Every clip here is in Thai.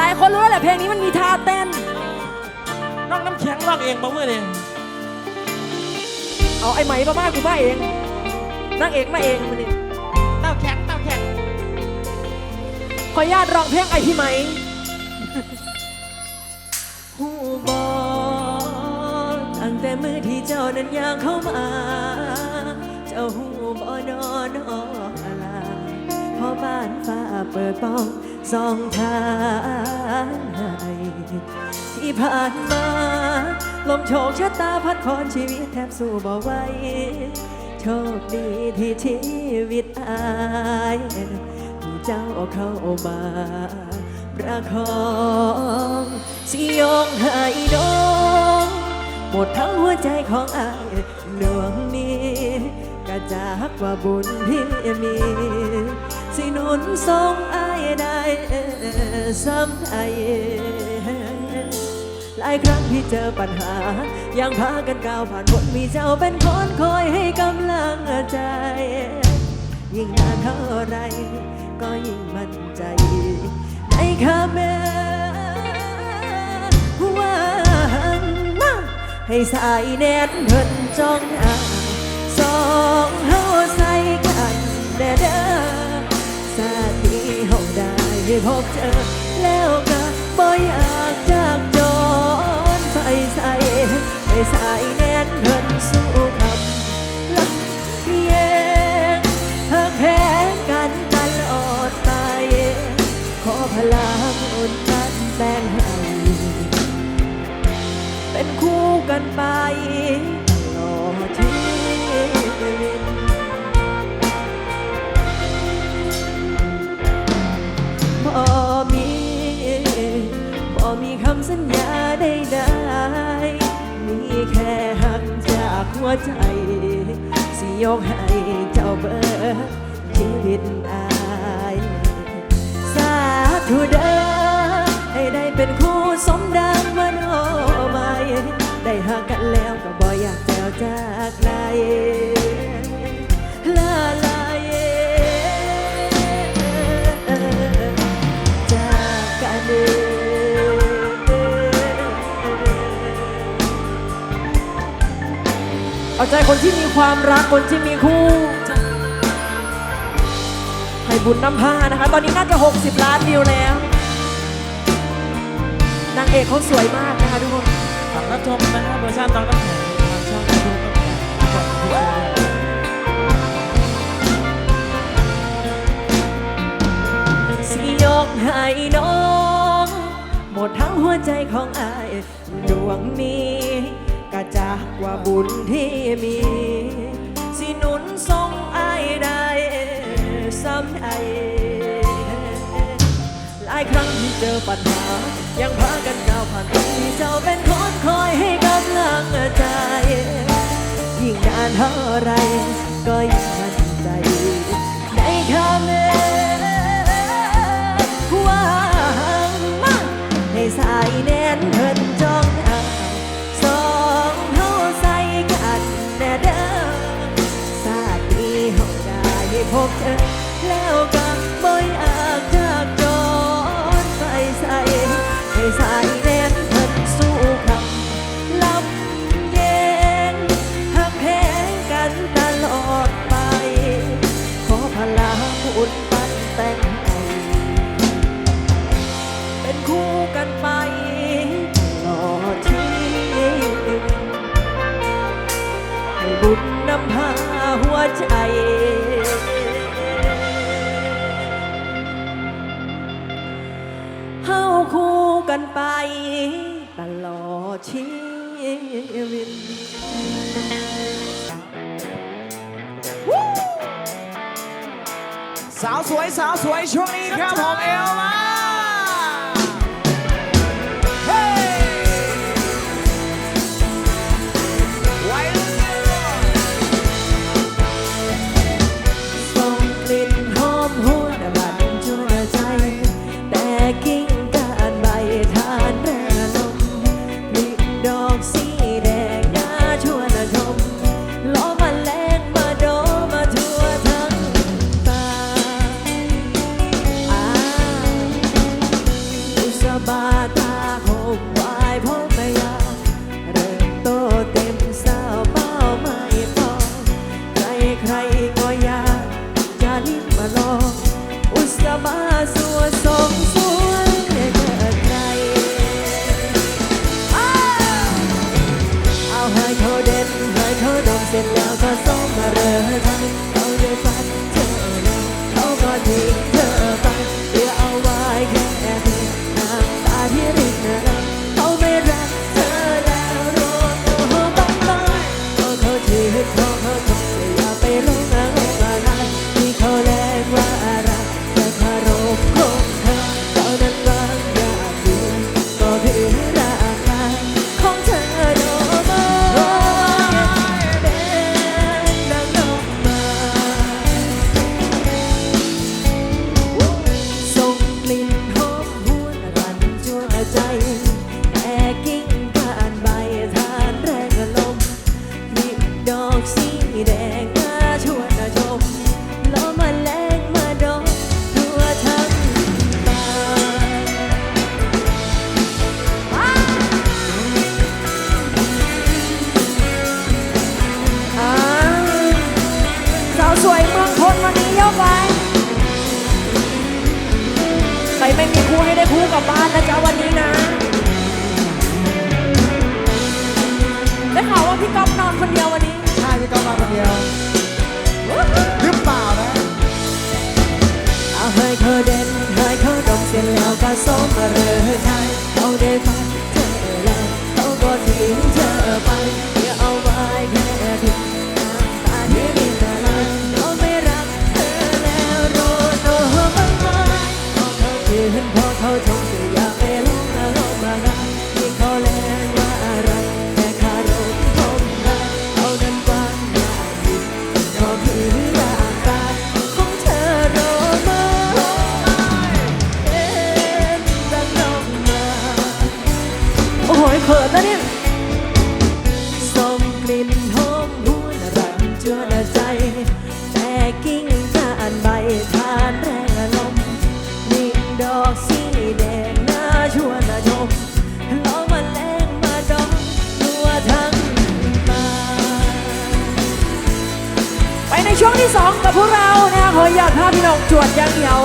ลาย ๆ คนรู้แล้วแหละเพลงนี้มันมีท่าเต้น น้องน้ำแข็งร้องเองบ่เมื่อเนี่ยเอาไอ้ไหมมาบ้ากูบ้าเองนางเอกมาเองมันนี่เต้าแข็งเต้าแข็งขออนุญาตร้องเพลงไอพี่ไหมหูบอตั้งแต่มือที่เจ้านั้นย่างเข้ามา เจ้าหูบอนอนออะไรพอบ้านฟ้าเปิดป้อง สองทางใหที่ผ่านมา ลมโชคชะตาพัดคอนชีวิตแทบสู้บ่ไหวโชคดีที่ชีวิตอายมีเจ้าเข้ามาประคองสิยองให้น้องหมดทั้งหัวใจของอายดวงนี้กระจากว่าบุญที่มี สิหนุนทรงอายได้ซ้ำไอหลายครั้งที่เจอปัญหา ยังพากันก้าวผ่านพ้นมีเจ้าเป็นคนคอยให้กำลังใจ ยิ่งนานเท่าไร ก็ยิ่งมั่นใจ ในคำแม่หวังมาให้สายแนนเพิ่นจ้องอ่างสองเฮาใส่กันแด่เด้อ ได้พบเจอแล้วก็บ่อยากจากจรไปใส่ให้สายแน่นเพิ่นสู วใจ สิยกให้เจ้าเบิดชีวิตอายสาธุเด้อให้ได้เป็นคู่สมดังมโนหมายได้หากันแล้วก็บ่อยากแจวจากนา เอาใจคนที่มีความรักคนที่มีคู่ให้บุญน้ำพานะคะ ตอนนี้น่าจะ 60 ล้านวิวแล้ว นางเอกเขาสวยมากนะคะทุกคนฝากรับชมนะครับเวอร์ชันน้องน้ำแข็งทางช่องยูทูบน้ำแข็งกดติดตามสิยกให้น้อง หมดทั้งหัวใจของอายดวงนี้ ว่าบุญที่มี สิหนุนทรงอายได้ซ้ำไอหลายครั้งที่เจอปัญหา ยังพากันก้าวผ่านไปที่เจ้าเป็นคนคอยให้กำลังใจ ยิ่งนานเท่าไร ก็ยิ่งมั่นใจในคำเอ่หวังมาให้สายแน บเธอ แล้วก็บ่อยากจากจรไปใส่ให้สายแน่นเพิ่นสู้คำลำเย็นหักแพงกันตลอดไป ขอพลังอุ่นปันแต่งให้เป็นคู่กันาวสวยสาวสวยช่วงนี้ครับผมเอลมา ไม่มีคู่ให้ได้คู่กับบ้านนะจ๊ะวันนี้นะได้ข่าวว่าพี่ก๊อฟนอนคนเดียววันนี้ ใช่พี่ก๊อฟนอนคนเดียวหรือเปล่านะเอาให้เธอเด่นให้เธอดมเสร็จแล้วก็ส้มมาเรือไทยเอาเด้ฟัง พี่น้จวดยังเดียว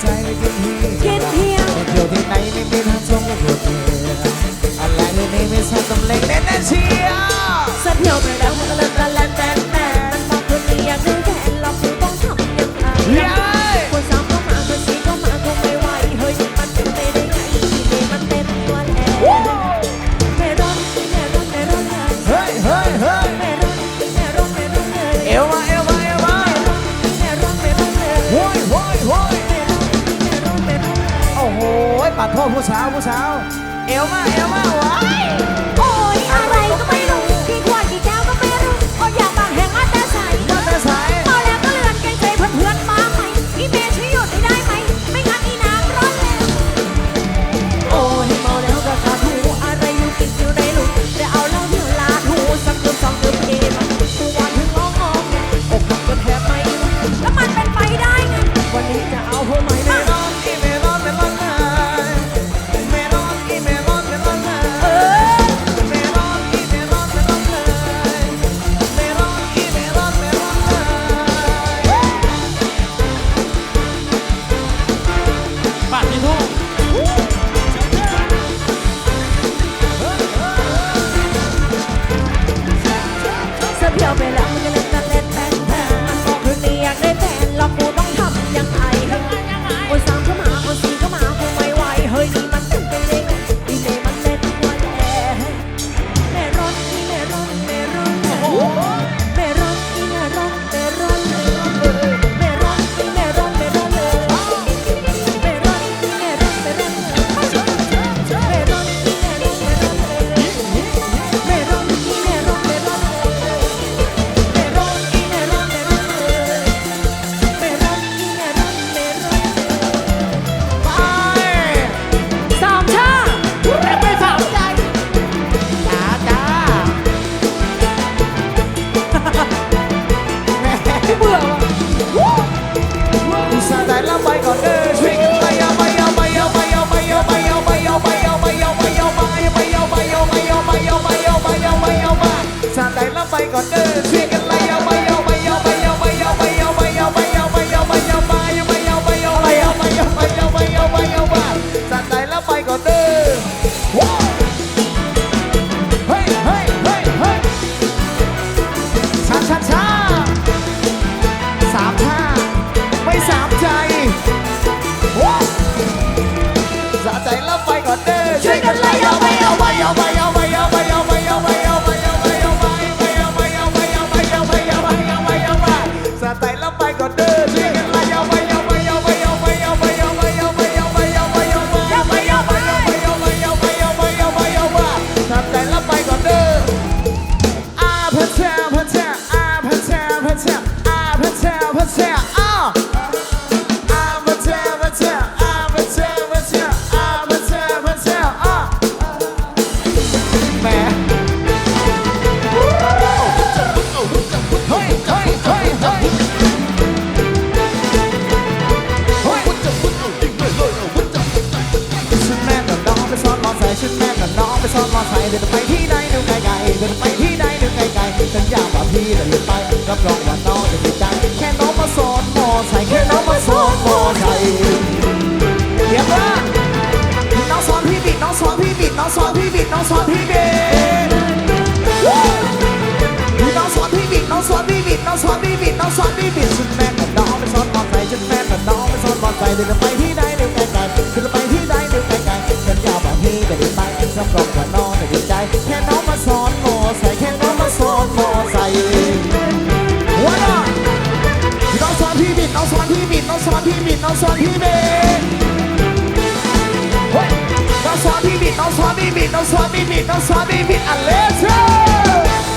ใจไม่คิเพียเพียเที่ที่ไหนไม่มีทาทรงไม่ควรเพียอะไรในไม่ชอบตำเล็แน่แน่ชี น้องสอนพี่บิดน้องสอนพี่บิดน้องสอนพี่บิดน้องสอนพี่บิดน้องสอนพี่บิดฉันแม่กับน้องไม่สอนมอลใจฉันแม่กับน้องไม่สอนมอลใจเดินไปที่ใดเดินไกลๆเดินไปที่ใดเดินไกลๆฉันยาวแบบกพี่แต่เดินไปฉันกอมกว่าน้องแต่ดีใจ แค่น้องมาสอนมอมใส่แค่น้องมาสอนมอมใส่ว้าวน้องสอนพี่บิดน้องสอนพี่บิดน้องสอนพี่บิดน้องสอนพี่บิด Não sobe em mim, não sobe em mim, não sobe em mim Alessio!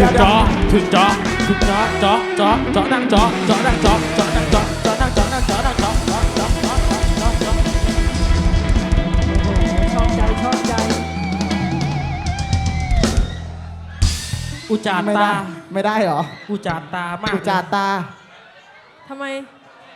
ถึงจอถึงจอถึงจอจอจอจอนั่งจอจอนั่งจอจอนั่งจอจอนั่งจอนั่งจอนั่งจอจอจอจอจอจอชอบใจชอบใจ อุจาไม่ตา ได้ไม่ได้เหรออุจาตามากอุจจาตา ทำไม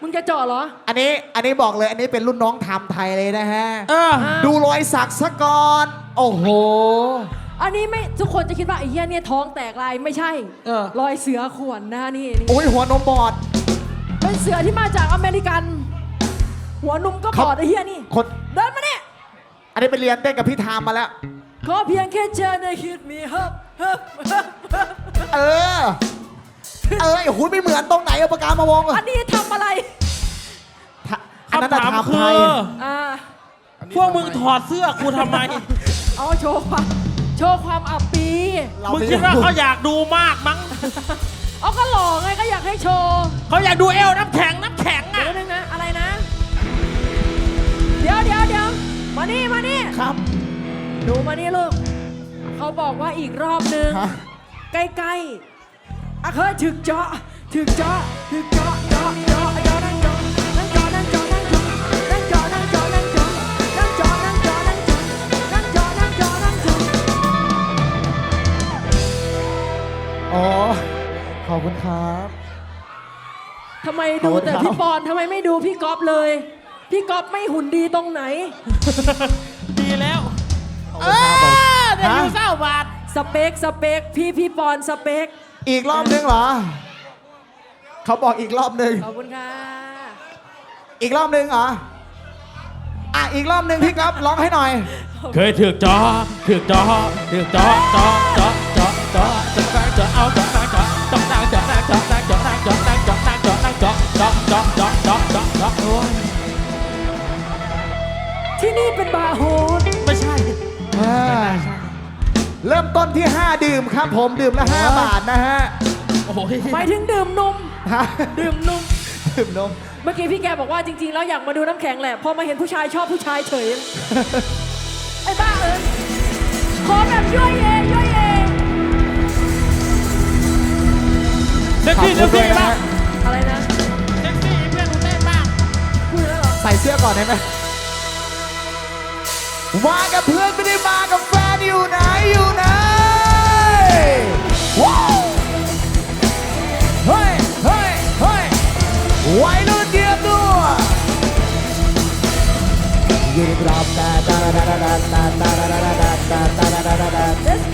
มึงจะเจาะเหรอ อันนี้อันนี้บอกเลยอันนี้เป็นรุ่นน้องทำไทยเลยนะฮะ เออ ดูรอยสักสะก่อน โอ้โห อันนี้ไม่ทุกคนจะคิดว่าไอ้เหี้ยเนี่ยท้องแตกลายไม่ใช่เออ รอยเสือข่วนนะนี่นี่โอ้ยหัวนมบอดเป็นเสือที่มาจากอเมริกัน หัวนุ่มก็บอดไอ้เหี้ยนี่ คน เดินมาเนี่ยอันนี้ไปเรียนเต้นกับพี่ทามมาแล้ว ขอเพียงแค่เจอในคิดมีฮับฮับฮับฮับเออ เออไอ้หุ่นไม่เหมือนตรงไหนเอาปากกามาวงอัอะนนี้ทำอะไรอันนั้นคำน่ะถามทำคืไทยอ อ่าพวกมึงถอดเสื้อกูทำไม เอาโชว์ความ โชว์ความอับปีเรามึงไม่คิดว่าเขาอยากดูมากมั้ง เอาก็หล่อไงก็อยากให้โชว์เขาอยากดูเอวน้ำแข็งน้ำแข็งเดี๋ยอะวนึงนะ อะไรนะ เดี๋ยวเดี๋ยวเดี๋ยวมานี่มานี่ครับดูมานี่ลูกเขาบอกว่าอีกรอบนึง ฮะ ใกล้ๆอะเคยถึกเจาะถึกเจาะถึกเจาะเจาะเจาะเจาะ อบคุณครับทำไมดูแต่พี่ปอนทำไมไม่ดูพี่ก๊อฟเลย พี่ก๊อฟไม่หุ่นดีตรงไหน ดีแล้วขอบคุณครับผมเดี๋ยวฮะอยู่เศร้าบาท สเปคสเปคพี่พี่ปอนสเปค อีกรอบนึงเหรอ เขาบอกอีกรอบนึง ขอบคุณค่ะ อีกรอบนึงเหรอ อะ อีกรอบนึงพี่ครับร้องให้หน่อย เคยถือกจอถือกจอถือกจอจอจอจอจอจอจอเอาจอนั่ง จอจอนั่งจอนั่งจอนั่งจอนั่งจอนั่งจอนั่งจอนั่งจอจอจอจอจอจอจอโอ้ยที่นี่เป็นบาร์โฮสไม่ใช่เริ่มต้นที่ 5 ดื่มครับผมดื่มละ5บาทนะฮะโอ้ยหมายถึงดื่มนมฮะดื่มนมดื่มนม เมื่อกี้พี่แกบอกว่าจริงๆแล้วอยากมาดูน้ำแข็งแหละพอมาเห็นผู้ชายชอบผู้ชายเฉยไอ้บ้าเอ้ยขอแบบย่อยเองย่ เซ็กขอบซี่คุเซ็ณกด้วยซี่นะบ้างฮะอะไรนะเซ็กซี่เพื่อนกูเต้นบ้างพูดแล้วเหรอใส่เสื้อก่อนได้ไหมมากับเพื่อนไม่ได้มากับแฟนอยู่ไหนอยู่ไหนว้าวเฮ้ยเฮ้ยเฮ้ยวัยรุ่นเดียบด้วยยืนกรอบตาตาตาตาตาตาตาตาตาตาตาตาตาตาตา Let's go ยืนกรอบตาตาตาตาตาตาตาตาตาตาตาตาตา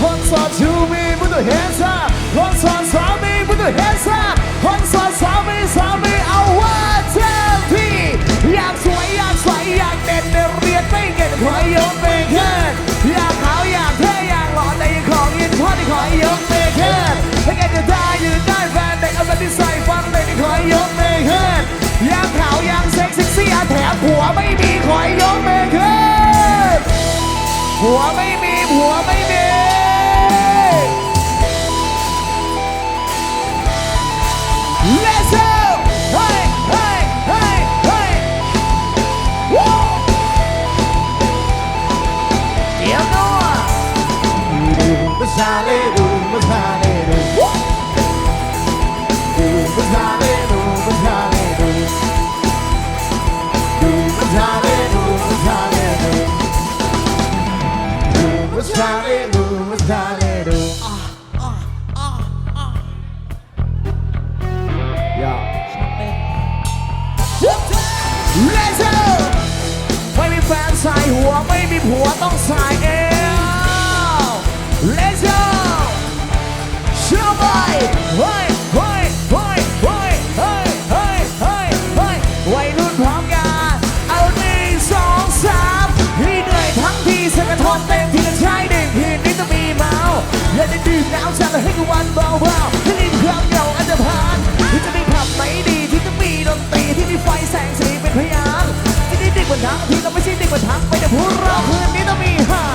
คนสอนชูมีบุตรเฮซ่าคนสอนสามีบุตรเฮซ่าคนสอนสามีสามีเอาว่าเจ้าพี่อยากสวยอยากใสอยากเด่นเรียนไม่เก่งขอยกเป็นเงินอยาก ชอบที่ขอยกเมฆเกินถ้าแกจะได้ยืนได้แฟนเด็กเอาไปที่ใส่ฟังเด็กที่ขอยกเมฆเกินยางขาว ยางเซ็กซี่ซี่แถมผัวไม่มีขอยกเมฆเกินผัวไม่มีผัวไม่มี อย่าได้ดื่มน้ำชาและให้กับวันเบาๆที่รีบเครื่องเหงาอันจะผ่านที่จะมีผับไหนดีที่จะมีดนตรีที่มีไฟแสงสีเป็นพยานที่นี่เด็กกว่าทั้งที่เราไม่ใช่เด็กกว่าทั้งไปแต่พวกเราคืนนี้ต้องมีห้า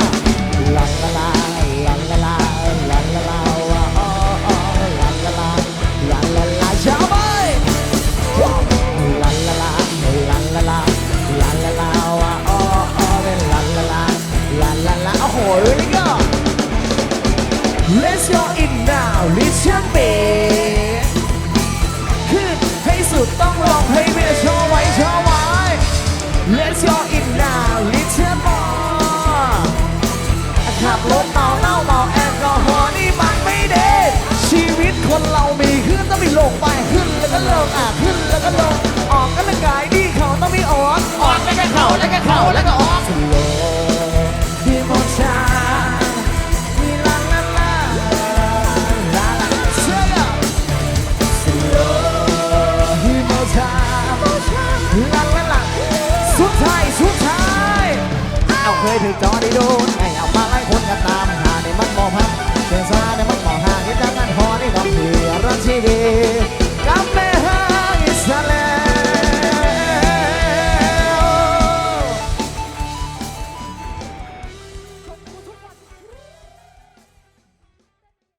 now listen me ขึ้นให้สุดต้องลองให้เมียชอไว้ชอไว้ Let's go in now listen more ขับรถเมาเหล้าเมาแอลกอฮอล์นี่มันไม่เด็ดชีวิตคนเรามีขึ้นต้องมีลงไปขึ้นแล้วก็ลงอะขึ้นแล้วก็ลงออกกำลังกายดีเขาต้องมีออกออกแล้วก็เข้าแล้วก็เข้าแล้วก็ออก คยถือจอได้ดูไอ้เอามาไล่คนกันตามหาในมันมอพักเสียนซาในมันมองหาที่ตั้งกันพอในบดอกเถื่อรักชีวิต